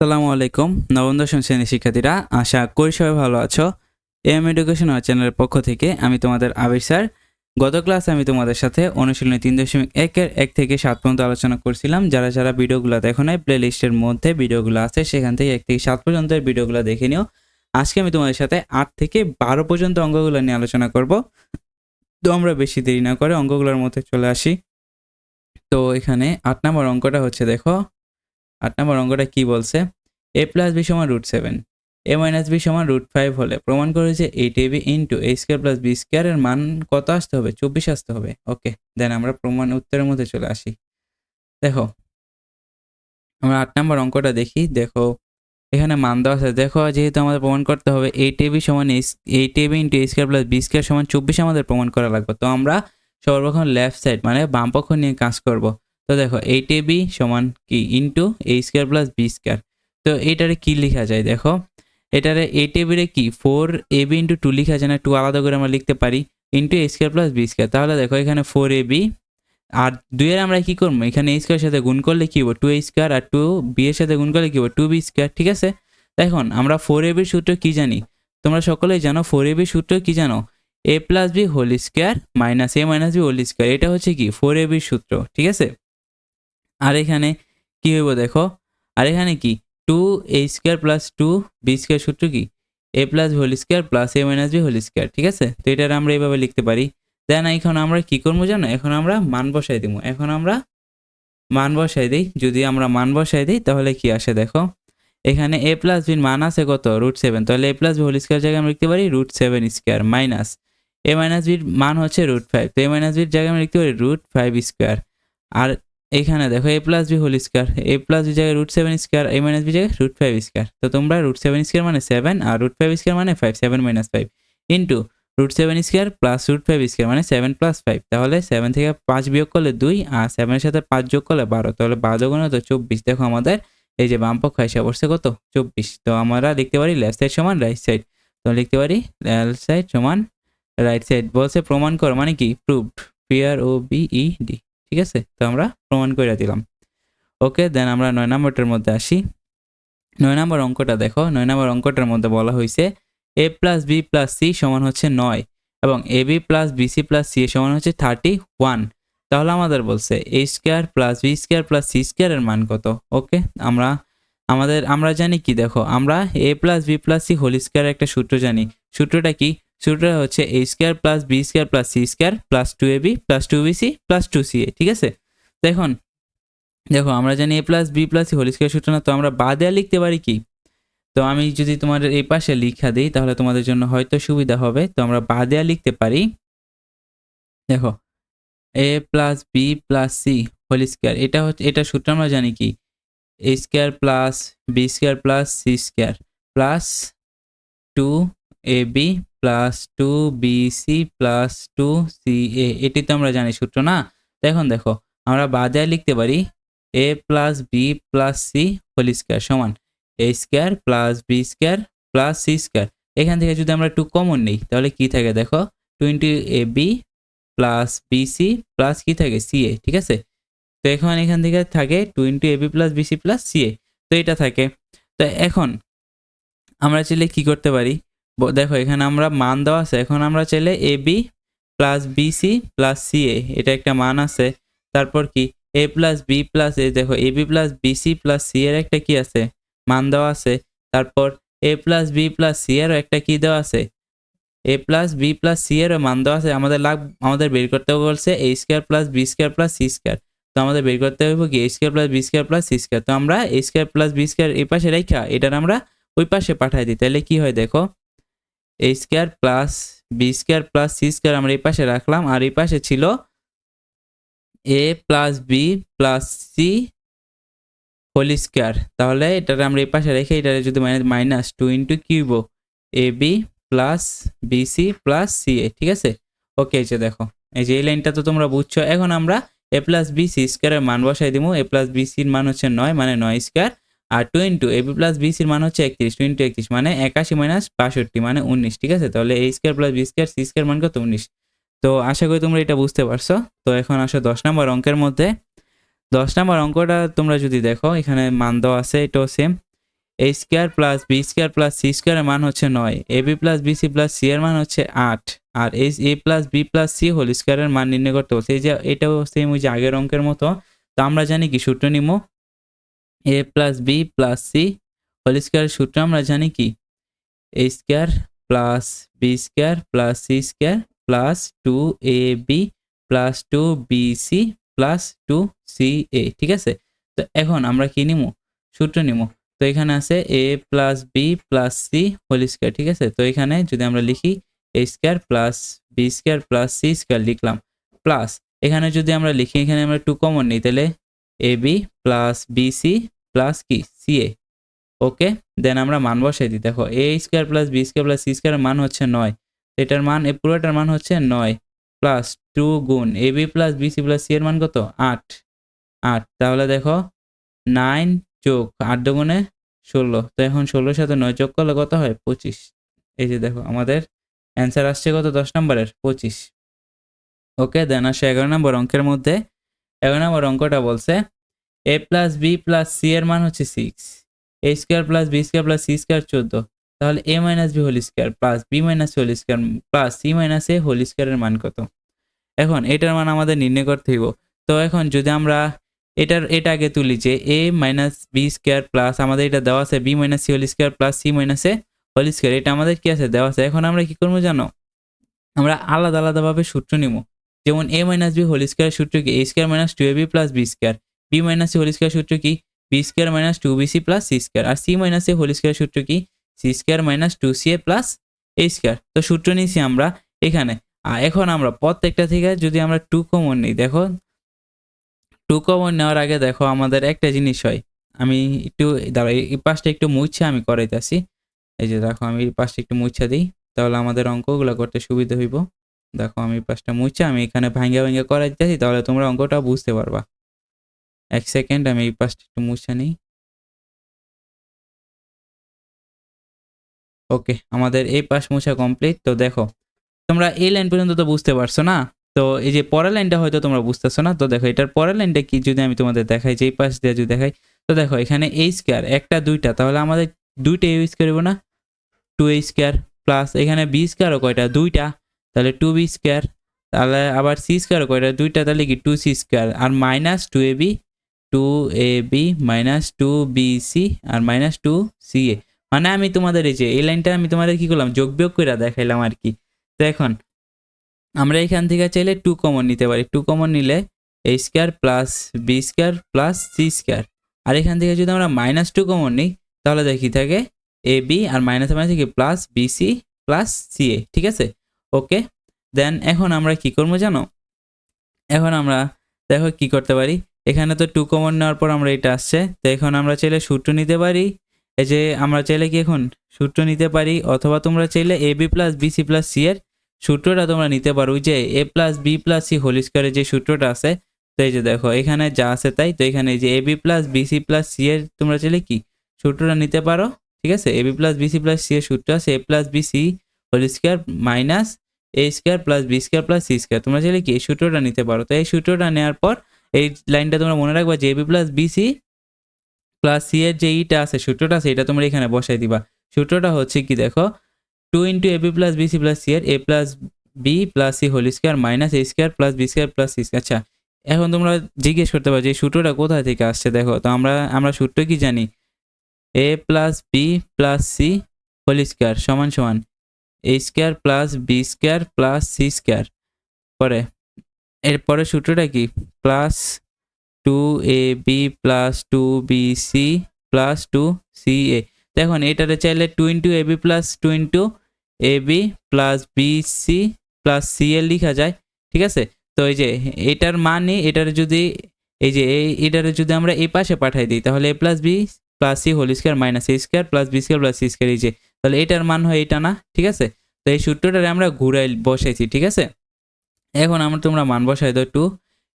আসসালামু আলাইকুম, নবম দশম শ্রেণির শিক্ষার্থীরা, আশা করি সবাই ভালো আছো। এম এডুকেশন চ্যানেলের পক্ষ থেকে আমি তোমাদের আবির স্যার। গত ক্লাসে আমি তোমাদের সাথে অনুশীলনী তিন দশমিক একের এক থেকে সাত পর্যন্ত আলোচনা করছিলাম। যারা যারা ভিডিওগুলো দেখো নাই প্লে লিস্টের মধ্যে ভিডিওগুলো আছে, সেখান থেকে এক থেকে সাত পর্যন্ত ভিডিওগুলো দেখে নিও। আজকে আমি তোমাদের সাথে আট থেকে বারো পর্যন্ত অঙ্কগুলো নিয়ে আলোচনা করব। তো আমরা বেশি দেরি না করে অঙ্কগুলোর মধ্যে চলে আসি। তো এখানে আট নম্বর অঙ্কটা হচ্ছে, দেখো। আট নম্বর অঙ্কটা কি বলছে? এ প্লাস বি সমান root seven A minus B সমান রুট ফাইভ হলে প্রমাণ করে যে eight A B into A square plus B স্কোয়ারের মান কত আসতে হবে? চব্বিশ আসতে হবে। ওকে দেন আমরা প্রমাণ উত্তরের মধ্যে চলে আসি। দেখো, আমরা আট নম্বর অঙ্কটা দেখি। দেখো, এখানে মান দেওয়া আছে। দেখো, যেহেতু আমাদের প্রমাণ করতে হবে এইট এ বি সমান eight A B into A square plus B square সমান চব্বিশ আমাদের প্রমাণ করা লাগবে। তো আমরা সর্বক্ষণ লেফট সাইড মানে বাম পক্ষ নিয়ে কাজ করব। তো দেখো এইট এ বি সমান কি? Into A square plus B square তো এটারে কি লেখা যায় দেখো? এটারে এইট এ টেবিলে কি? Four A B into two লেখা যায় না টু আলাদা করে আমরা লিখতে পারি। Into A square plus B square তাহলে দেখো এখানে ফোর এ বি আর দুইয়ের আমরা কি করব? এখানে এ স্কোয়ার সাথে গুণ করলে কি হব টু এ স্কোয়ার আর টু বি এর সাথে গুণ করলে কি হব টু বি স্কোয়ার ঠিক আছে? এখন আমরা ফোর এ বির সূত্র কি জানি? তোমরা সকলেই জানো ফোর এ বির সূত্র কি জানো? A plus B whole square minus A minus B whole square এটা হচ্ছে কি? ফোর এ বির সূত্র। ঠিক আছে? আর এখানে কি হইব দেখো? আর এখানে কি? Two A square plus two B square সূত্র কি? A plus whole square plus A minus B whole square ঠিক আছে? তো এটার আমরা এইভাবে লিখতে পারি। দেন এখন আমরা কি করব জানো? এখন আমরা মান বসাই দিব। এখন আমরা মান বসাই দিই। যদি আমরা মান বসাই দিই, তাহলে কি আসে দেখো? এখানে এ প্লাস বির মান আছে কত? রুট সেভেন তাহলে A plus B whole square জায়গায় আমরা লিখতে পারি root seven square minus A minus বির মান হচ্ছে রুট ফাইভ তো এ মাইনাস বির জায়গায় আমরা লিখতে পারি রুট ফাইভ স্কোয়ার আর এখানে দেখো A plus B whole square A plus B জায়গায় root seven square A minus B জায়গায় রুট ফাইভ স্কোয়ার তো তোমরা রুট সেভেন স্কোয়ার মানে সেভেন আর রুট ফাইভ স্কোয়ার মানে five seven minus five into root seven square plus root five square মানে seven plus five তাহলে seven থেকে পাঁচ বিয়োগ করলে দুই আর সেভেনের সাথে পাঁচ যোগ করলে বারো। তাহলে বারো গুণ তো চব্বিশ। দেখো আমাদের এই যে বাম পক্ষ এসে পড়ছে কত? চব্বিশ। তো আমরা লিখতে পারি লেফট সাইড সমান রাইট সাইড তো লিখতে পারি লেফট সাইড সমান রাইট সাইড বলছে প্রমাণ কর মানে কি? Proved P R O V E D ঠিক আছে? তো আমরা প্রমাণ করে দিলাম। ওকে, দেন আমরা নয় নম্বরটার মধ্যে আসি। নয় নম্বর অঙ্কটা দেখো। নয় নম্বর অঙ্কটার মধ্যে বলা হয়েছে A plus B plus C সমান হচ্ছে নয় এবং A B plus BC plus C সমান হচ্ছে থার্টি ওয়ান। তাহলে আমাদের বলছে A square plus B square plus C স্কোয়ারের মান কত? ওকে, আমরা, আমাদের, আমরা জানি কি দেখো, আমরা A plus B plus C whole স্কোয়ারের একটা সূত্র জানি। সূত্রটা কি? সূত্রটা হচ্ছে A square plus B square plus C square plus two A B plus two B C plus two C A ঠিক আছে? দেখুন, দেখো, আমরা জানি A plus B plus whole square সূত্র না, তো আমরা বাদে লিখতে পারি কি? তো আমি যদি তোমাদের এই পাশে লিখা দিই, তাহলে তোমাদের জন্য হয়তো সুবিধা হবে। তো আমরা বাদে লিখতে পারি, দেখো A plus B plus C whole square এটা হচ্ছে, এটা সূত্র আমরা জানি কি? A square plus B square plus C square plus two A B plus two B C plus two C A এটি তো আমরা জানি সূত্র, না? এখন দেখো, আমরা বাদে লিখতে পারি A plus B plus C whole square সমান A square plus B square plus C square এখান থেকে যদি আমরা টু কমন নিই, তাহলে কি থাকে দেখো? Twenty A B plus B C plus কি থাকে? সি এ ঠিক আছে? তো এখন এখান থেকে থাকে two into A B plus BC plus C A তো এটা থাকে। তো এখন আমরা চাইলে কি করতে পারি? দেখো, এখানে আমরা মান দেওয়া আছে। এখন আমরা চাইলে A B plus BC plus C A এটা একটা মান আছে। তারপর কি? A plus B plus A দেখো A B plus BC plus C এর একটা কি আছে? মান দেওয়া আছে। তারপর A plus B plus C এরও একটা কি দেওয়া আছে? A plus B plus C এরও মান দেওয়া আছে। আমাদের লাভ আমাদের বের করতে বলছে A square plus B square plus C square তো আমাদের বের করতে হবে কি? A square plus B square plus C square তো আমরা A square plus B square এই পাশে রেখা, এটার আমরা ওই পাশে পাঠাই দিই। তাহলে কি হয় দেখো? A square plus B square plus C square আমরা এই পাশে রাখলাম, আর এই পাশে ছিল A plus B plus C whole square তাহলে এটারে আমরা এই পাশে রেখে এটারে যদি minus two into cube A B plus BC plus C A ঠিক আছে? ওকে এই যে দেখো, এই যে এই লাইনটা তো তোমরা বুঝছ। এখন আমরা এ প্লাস বি সি স্কোয়ারের মান বসাই দিব এ প্লাস বি সির মান হচ্ছে নয় মানে নয় square R two into A B plus B সির মান হচ্ছে একত্রিশ টু ইন্টু একত্রিশ মানে একাশি মাইনাস বাষট্টি মানে উনিশ, ঠিক আছে? তাহলে A square plus B square C square মান কত? উনিশ। তো আশা করি তোমরা এটা বুঝতে পারছ। তো এখন আসো দশ নম্বর অঙ্কের মধ্যে। দশ নম্বর অঙ্কটা তোমরা যদি দেখো, এখানে মান দেওয়া আছে, এটাও same A square plus B square plus C স্কোয়ারের মান হচ্ছে নয়। A B plus B C plus C এর মান হচ্ছে আট। আর এই A plus B plus C whole স্কোয়ারের মান নির্ণয় করতে বলছে। এই যে এটাও সেম ওই যে আগের অঙ্কের মতো। তো আমরা জানি কি? সূত্র নিমো A plus B plus C whole স্কোয়ারের সূত্র আমরা জানি কি? A square plus B square plus C square plus two A B plus two B C plus two C A ঠিক আছে? তো এখন আমরা কি নিমো? সূত্র নিমো। তো এখানে আছে A plus B plus C whole square ঠিক আছে? তো এখানে যদি আমরা লিখি A square plus B square plus C square লিখলাম প্লাস এখানে যদি আমরা লিখি, এখানে আমরা টু কমন নিই, তাহলে A B plus B C plus কি সি এ ওকে দেন আমরা মান বসাই দিই। দেখো A square plus B square plus C স্কোয়ারের মান হচ্ছে নয়। এটার মান এই পুরোটার মান হচ্ছে নয় প্লাস টু গুণ A B plus B C plus C এর মান কত? আট। আট। তাহলে দেখো নাইন যোগ আট দুগুণে ষোলো। তো এখন ষোলোর সাথে নয় যোগ করলে কত হয়? পঁচিশ। এই যে দেখো, আমাদের অ্যান্সার আসছে কত? দশ নম্বরের, পঁচিশ। ওকে দেন আসে এগারো নম্বর অঙ্কের মধ্যে এগারো নম্বর অঙ্কটা বলছে A plus B plus C এর মান হচ্ছে six A square plus B square plus C square চোদ্দ, তাহলে A minus B whole square plus B minus whole square plus C minus A whole স্কোয়ারের মান কত? এখন এটার মান আমাদের নির্ণয় করতে হইব। তো এখন যদি আমরা এটার, এটা আগে তুলি যে A minus B square plus আমাদের এটা দেওয়া আছে B minus C whole square plus C minus A whole square এটা আমাদের কি আছে? দেওয়া আছে। এখন আমরা কি করব জানো? আমরা আলাদা আলাদাভাবে সূত্র নিব। যেমন A minus B whole square সূত্র কি? A square minus two A B plus B square B minus whole square সূত্র কি? B square minus two B C plus C square R C minus A whole square সূত্র কি? C square minus two C A plus A square তো সূত্র নিয়েছি আমরা এখানে। আর এখন আমরা প্রত্যেকটা থেকে যদি আমরা টু কমন নিই, দেখো। টু কমন নেওয়ার আগে দেখো আমাদের একটা জিনিস হয়। আমি একটু দাঁড়া এই পাশটা একটু মুছে আমি করাইতেছি। এই যে দেখো, আমি এই পাশটা একটু মুছে দিই, তাহলে আমাদের অঙ্কগুলো করতে সুবিধা হইব। দেখো আমি পাশটা মুছে, আমি এখানে ভাঙ্গা ভাঙ্গা করাই দিতেছি তাহলে তোমরা অঙ্কটা বুঝতে পারবা। এক সেকেন্ড, আমি এই পাশটা একটু মুছে নিই। ওকে, আমাদের এই পাশ মোছা কমপ্লিট। তো দেখো, তোমরা এই লাইন পর্যন্ত তো বুঝতে পারছ না? তো এই যে পরের লাইনটা হয়তো তোমরা বুঝতেছো না? তো দেখো, এটার পরের লাইনটা কি? যদি আমি তোমাদের দেখাই, যে এই পাশ দিয়ে যদি দেখাই, তো দেখো, এখানে এই স্কোয়ার একটা, দুইটা, তাহলে আমাদের দুইটা ইউজ স্কোয়ার না? টু এই স্কোয়ার প্লাস এখানে বি স্কোয়ারও কয়টা? দুইটা। তাহলে টু বি স্কোয়ার তাহলে আবার সি স্কোয়ারও কয়টা দুইটা, তাহলে কি two C square R minus two A B two A B minus two B C R minus two C এ মানে আমি তোমাদের এই যে, এই লাইনটা আমি তোমাদের কি করলাম? যোগ বিয়োগ করে দেখাইলাম আর কি। তো এখন, আমরা এখান থেকে চাইলে টু কমন নিতে পারি। টু কমন নিলে A square plus B square plus C square আর এখান থেকে যদি আমরা মাইনাস টু কমন নিই, তাহলে দেখি থাকে এ বি আর মাইনাস মাইনাস থেকে plus B C plus C A ঠিক আছে? ওকে, দেন এখন আমরা কি করব জানো? এখন আমরা দেখো কি করতে পারি। এখানে তো টু কমন নেওয়ার পর আমরা এটা আসছে। তো এখন আমরা চাইলে সূত্র নিতে পারি। এই যে আমরা চাইলে কি এখন সূত্র নিতে পারি? অথবা তোমরা চাইলে A B plus B C plus C এর সূত্রটা তোমরা নিতে পারো। যে A plus B plus C whole স্কোয়ারের যে সূত্রটা আছে, তো এই যে দেখো, এখানে যা আছে তাই। তো এখানে এই যে A B plus B C plus C এর তোমরা চাইলে কি সূত্রটা নিতে পারো। ঠিক আছে? A B plus B C plus C এর সূত্র আছে। A plus B C whole square minus A square plus B square plus C square তোমরা চাইলে কি এই সূত্রটা নিতে পারো? তো এই সূত্রটা নেওয়ার পর এই লাইনটা তোমরা মনে রাখবা যে B plus B C plus C এর যে ইটা আছে, সূত্রটা এটা তোমরা এখানে বসাই দিবা। সূত্রটা হচ্ছে কি দেখো? Two into A B plus B C plus C এর A plus B plus C whole square minus A square plus B square plus C আচ্ছা এখন তোমরা জিজ্ঞেস করতে পারো যে সূত্রটা কোথা থেকে আসছে দেখো? তো আমরা আমরা সূত্র কি জানি? A plus B plus C whole square সমান সমান A square plus B square plus C square পরে এরপরে সূত্রটা কি? Plus two A B plus two B C plus two C A দেখুন এটাতে চাইলে two into A B plus two into A B plus B C plus C A লিখা যায়, ঠিক আছে? তো এই যে, এটার মানে এটার যদি, এই যে এটারে যদি আমরা এই পাশে পাঠাই দিই, তাহলে A plus B plus C whole square minus A square plus B square plus C square এই যে তাহলে এটার মান হয় এটা না, ঠিক আছে? তো এই সূত্রটারে আমরা ঘুরাই বসাইছি, ঠিক আছে? এখন আমরা তোমরা মান বসাই দাও টু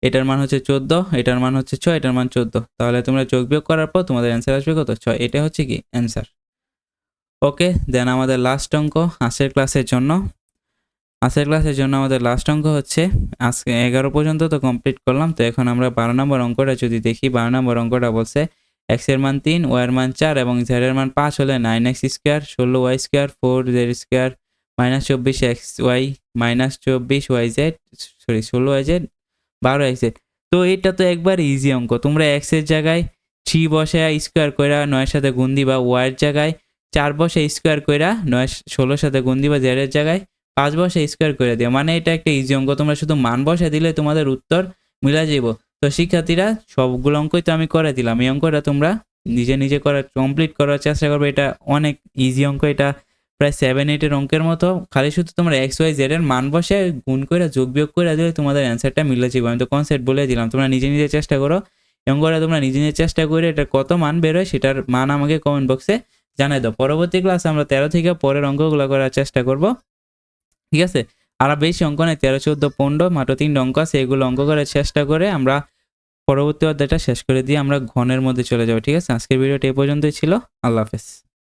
এটার মান হচ্ছে চোদ্দ, এটার মান হচ্ছে ছয়, এটার মান চোদ্দ। তাহলে তোমরা যোগ বিয়োগ করার পর তোমাদের অ্যান্সার আসবে কত? ছয়। এটা হচ্ছে কি? অ্যান্সার ওকে দেন আমাদের লাস্ট অঙ্ক আজকের ক্লাসের জন্য। আজকের ক্লাসের জন্য আমাদের লাস্ট অঙ্ক হচ্ছে, আজকে এগারো পর্যন্ত তো কমপ্লিট করলাম। তো এখন আমরা বারো নম্বর অঙ্কটা যদি দেখি, বারো নম্বর অঙ্কটা বলছে এক্সের মান তিন ওয়াই এর মান চার এবং জেড এর মান পাঁচ হলে নাইন এক্স স্কোয়ার, ষোলো Y square, four Z square, minus চব্বিশ এক্স ওয়াই, মাইনাস চব্বিশ ওয়াই জেড, সরি, ষোলো ওয়াই জেড, বারো এক্স জেড। তো এটা তো একবার ইজি অঙ্ক। তোমরা এক্সের জায়গায় থ্রি বসে স্কোয়ার কইরা নয়ের সাথে গুণ দিবা ওয়াইয়ের জায়গায় চার বসে স্কোয়ার কইরা নয়, ষোলোর সাথে গুণ দিবা জেডের জায়গায় পাঁচ বসে স্কোয়ার করে দিও মানে এটা একটা ইজি অঙ্ক। তোমরা শুধু মান বসে দিলে তোমাদের উত্তর মিলা যাইব। তো শিক্ষার্থীরা, সবগুলো অঙ্কই তো আমি করে দিলাম। এই অঙ্কটা তোমরা নিজে নিজে করার কমপ্লিট করার চেষ্টা করবে। এটা অনেক ইজি অঙ্ক। এটা প্রায় সেভেন এইটের অঙ্কের মতো। খালি শুধু তোমরা এক্স ওয়াই জেড এর মান বসে গুণ করে, যোগ বিয়োগ করে দিলে তোমাদের অ্যান্সারটা মিলে যাবে। আমি তো কনসেপ্ট বলে দিলাম। তোমরা নিজে নিজে চেষ্টা করো। এবং তোমরা নিজে নিজে চেষ্টা করে এটা কত মান বেরোয় সেটার মান আমাকে কমেন্ট বক্সে জানাই দাও। পরবর্তী ক্লাসে আমরা তেরো থেকে পরের অঙ্কগুলো করার চেষ্টা করব। ঠিক আছে? আর বেশি অঙ্ক নেই তেরো, চোদ্দ, পনেরো, মাত্র তিনটে অঙ্ক আছে। এগুলো অঙ্ক করার চেষ্টা করে আমরা পরবর্তী অধ্যায়টা শেষ করে দিয়ে আমরা ঘনের মধ্যে চলে যাব, ঠিক আছে? আজকের ভিডিওটা এই পর্যন্তই ছিল। আল্লাহ হাফেজ।